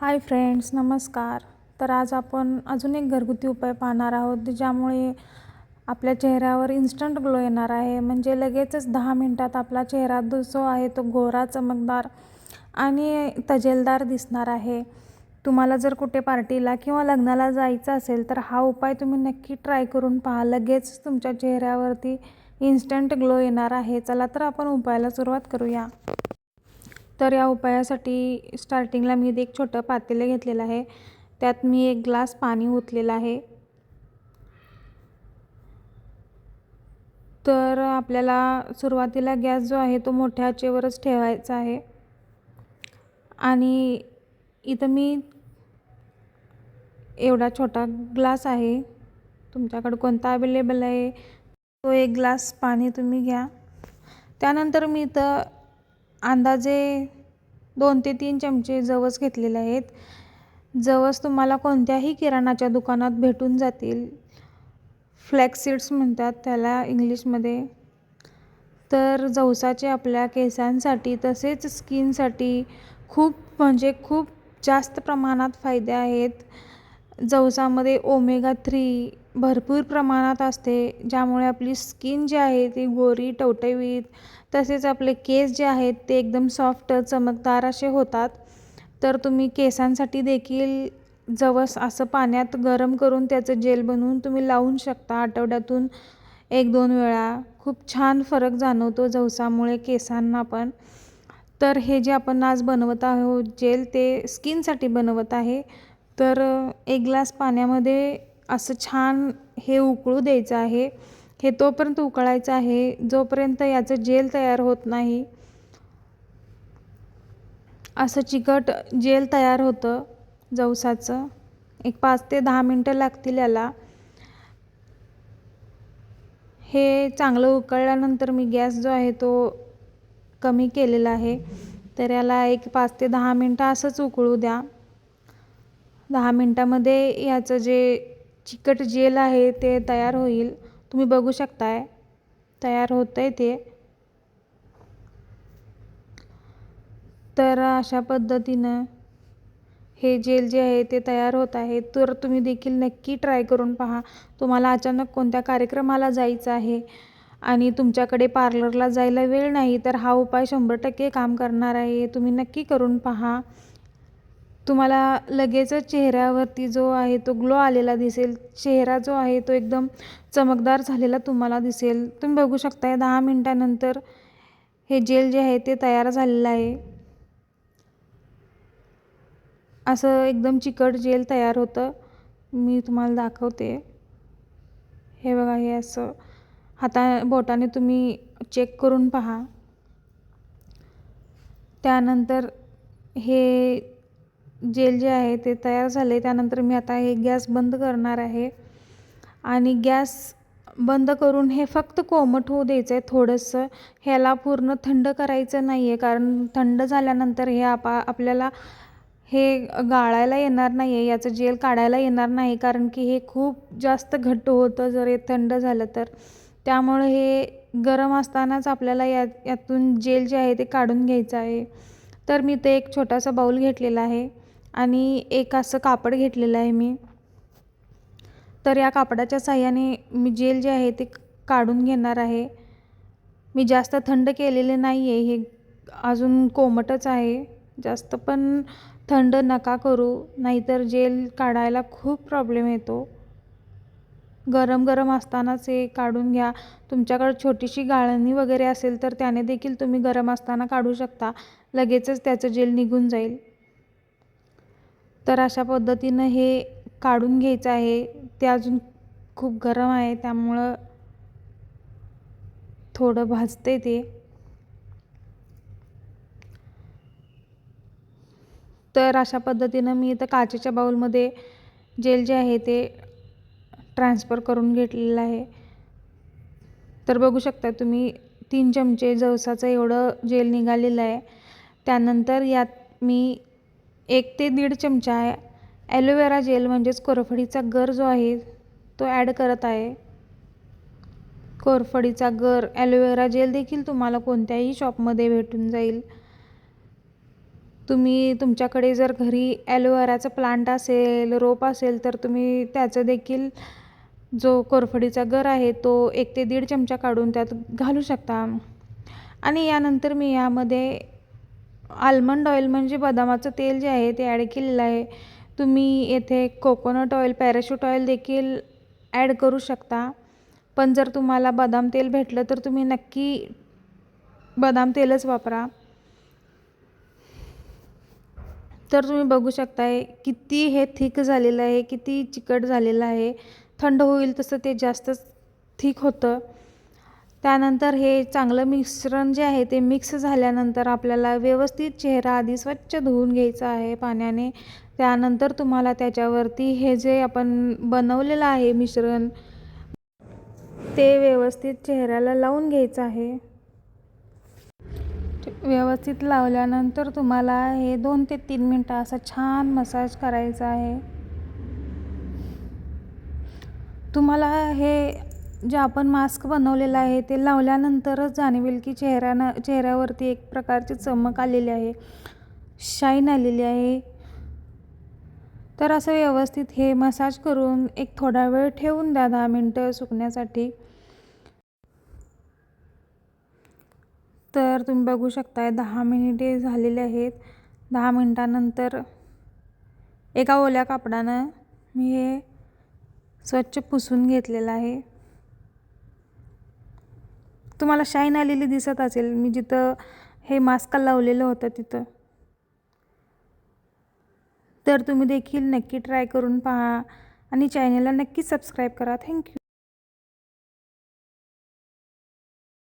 Hi friends नमस्कार. तर आज आपण अजून एक घरगुती उपाय पाहणार आहोत ज्यामुळे आपल्या चेहऱ्यावर इन्स्टंट ग्लो येणार आहे. म्हणजे लगेचच दहा मिनटात आपला चेहरा जो आहे तो गोरा चमकदार आणि तजेलदार दिसणार आहे. तुम्हाला जर कुठे पार्टीला किंवा लग्नाला जायचं असेल तर हा उपाय तुम्ही नक्की ट्राय करून पहा. लगेच तुमच्या चेहऱ्यावरती इन्स्टंट ग्लो येणार आहे. चला तर आपण उपायाला सुरुवात करूया. तर या उपायासाठी स्टार्टिंगला मी एक छोटं पातेलं घेतलेलं आहे. त्यात मी एक ग्लास पाणी ओतलेलं आहे. तर आपल्याला सुरुवातीला गॅस जो आहे तो मोठ्या आचेवरच ठेवायचा आहे. आणि इथं मी एवढा छोटा ग्लास आहे. तुमच्याकडं कोणता अवेलेबल आहे? तो एक ग्लास पाणी तुम्ही घ्या. त्यानंतर मी इथं अंदाजे दोन ते तीन चमचे जवस घेतलेले आहेत. जवस तुम्हाला कोणत्याही किराणाच्या दुकानात भेटून जातील. फ्लॅक्सीड्स म्हणतात त्याला इंग्लिशमध्ये. तर जवसाचे आपल्या केसांसाठी तसेच स्किनसाठी खूप म्हणजे खूप जास्त प्रमाणात फायदे आहेत. जवसामध्ये ओमेगा थ्री भरपूर प्रमाणात असते ज्यामुळे आपली स्किन जी आहे ती गोरी टवटवीत तसेच आपले केस जे आहेत ते एकदम सॉफ्ट चमकदार असे होतात. तर तुम्ही केसांसाठी देखील जवस असं पाण्यात गरम करून त्याचं जेल बनवून तुम्ही लावून शकता. आठवड्यातून एक दोन वेळा. खूप छान फरक जाणवतो जवसामुळे केसांना पण. तर हे जे आपण आज बनवत आहोत जेल ते स्किनसाठी बनवत आहे. तर एक ग्लास पाण्यामध्ये असं छान हे उकळू द्यायचं आहे. हे तोपर्यंत उकळायचं आहे. जोपर्यंत याचं जेल तयार होत नाही असं चिकट जेल तयार होतं जवसाचं. एक पाच ते दहा मिनटं लागतील याला. हे चांगलं उकळल्यानंतर मी गॅस जो आहे तो कमी केलेला आहे. तर याला एक पाच ते दहा मिनटं असंच उकळू द्या. दहा मिनटामध्ये याचं जे चिकट जेल आहे ते तयार होईल. तुम्ही बघू शकताय. तयार होतं आहे ते. तर अशा पद्धतीनं हे जेल जे आहे ते तयार होत आहे. तर तुम्ही देखील नक्की ट्राय करून पहा. तुम्हाला अचानक कोणत्या कार्यक्रमाला जायचं आहे आणि तुमच्याकडे पार्लरला जायला वेळ नाही तर हा उपाय शंभर टक्के काम करणार आहे. तुम्ही नक्की करून पहा. तुम्हाला लगेचच चेहऱ्यावरती जो आहे तो ग्लो आलेला दिसेल. चेहरा जो आहे तो एकदम चमकदार झालेला तुम्हाला दिसेल. तुम्ही बघू शकताय दहा मिनटानंतर हे जेल जे आहे ते तयार झालेलं आहे. असं एकदम चिकट जेल तयार होतं. मी तुम्हाला दाखवते. हे बघा हे असं हाता बोटाने तुम्ही चेक करून पहा. त्यानंतर हे जेल जे आहे ते तयार झाले. त्यानंतर मी आता हे गॅस बंद करणार आहे. आणि गॅस बंद करून हे फक्त कोमट होऊ द्यायचं आहे थोडंसं. ह्याला पूर्ण थंड करायचं नाही आहे कारण थंड झाल्यानंतर हे आपा आपल्याला हे गाळायला येणार नाही आहे याचं जेल काढायला येणार नाही. कारण की हे खूप जास्त घट्ट होतं जर हे थंड झालं तर. त्यामुळं हे गरम असतानाच आपल्याला या यातून जेल जे आहे ते काढून घ्यायचं आहे. तर मी ते एक छोटासा बाऊल घेतलेला आहे. आणि एक असं कापड घेतलेलं आहे मी. तर या कापडाच्या साह्याने मी जेल जे आहे ते काढून घेणार आहे. मी जास्त थंड केलेले नाही आहे हे अजून कोमटच आहे. जास्त पण थंड नका करू नाहीतर जेल काढायला खूप प्रॉब्लेम येतो. गरम गरम असतानाच हे काढून घ्या. तुमच्याकडे छोटीशी गाळणी वगैरे असेल तर त्याने देखील तुम्ही गरम असताना काढू शकता. लगेचच त्याचं जेल निघून जाईल. तर अशा पद्धतीनं हे काढून घ्यायचं आहे. ते अजून खूप गरम आहे त्यामुळं थोडं भाजते ते. तर अशा पद्धतीनं मी इथं काचेच्या बाऊलमध्ये जेल जे आहे ते ट्रान्सफर करून घेतलेलं आहे. तर बघू शकता तुम्ही तीन चमचे जवसाचं एवढं जेल निघालेलं आहे. त्यानंतर यात मी एक ते दीड चमचा आहे ॲलोवेरा जेल म्हणजेच कोरफडीचा गर जो आहे तो ॲड करत आहे. कोरफडीचा गर ॲलोवेरा जेल देखील तुम्हाला कोणत्याही शॉपमध्ये भेटून जाईल. तुम्ही तुमच्याकडे जर घरी ॲलोवेराचं प्लांट असेल रोप असेल तर तुम्ही त्याचं देखील जो कोरफडीचा गर आहे तो एक ते दीड चमचा काढून त्यात घालू शकता. आणि यानंतर मी यामध्ये आल्मंड ऑइल म्हणजे बदामाचं तेल जे आहे ते ॲड केलेलं आहे. तुम्ही येथे कोकोनट ऑइल पॅराशूट ऑइल देखील ॲड करू शकता. पण जर तुम्हाला बदाम तेल भेटलं तर तुम्ही नक्की बदाम तेलच वापरा. तर तुम्ही बघू शकताय किती हे थिक झालेलं आहे किती चिकट झालेलं आहे. थंड होईल तसं ते जास्तच थिक होतं. त्यानंतर हे चांगलं मिश्रण जे आहे ते मिक्स झाल्यानंतर आपल्याला व्यवस्थित चेहरा आधी स्वच्छ धुवून घ्यायचा आहे पाण्याने. त्यानंतर तुम्हाला त्याच्यावरती हे जे आपण बनवलेलं आहे मिश्रण ते व्यवस्थित चेहऱ्याला लावून घ्यायचं आहे. व्यवस्थित लावल्यानंतर तुम्हाला हे दोन ते तीन मिनटं असा छान मसाज करायचा आहे. तुम्हाला हे जे आपण मास्क बनवलेलं आहे ते लावल्यानंतरच जाणवेल की चेहऱ्यानं चेहऱ्यावरती एक प्रकारची चमक आलेली आहे शाईन आलेली आहे. तर असं व्यवस्थित हे मसाज करून एक थोडा वेळ ठेवून द्या दहा मिनटं सुकण्यासाठी. तर तुम्ही बघू शकताय दहा मिनिटे झालेले आहेत. दहा मिनटानंतर एका ओल्या कापडानं मी हे स्वच्छ पुसून घेतलेलं आहे. तुम्हाला शाईन आलेली दिसत असेल. मी जिथं हे मास्क लावलेलं होतं तिथं. तर तुम्ही देखील नक्की ट्राय करून पहा आणि चॅनलला नक्की सबस्क्राईब करा. थँक्यू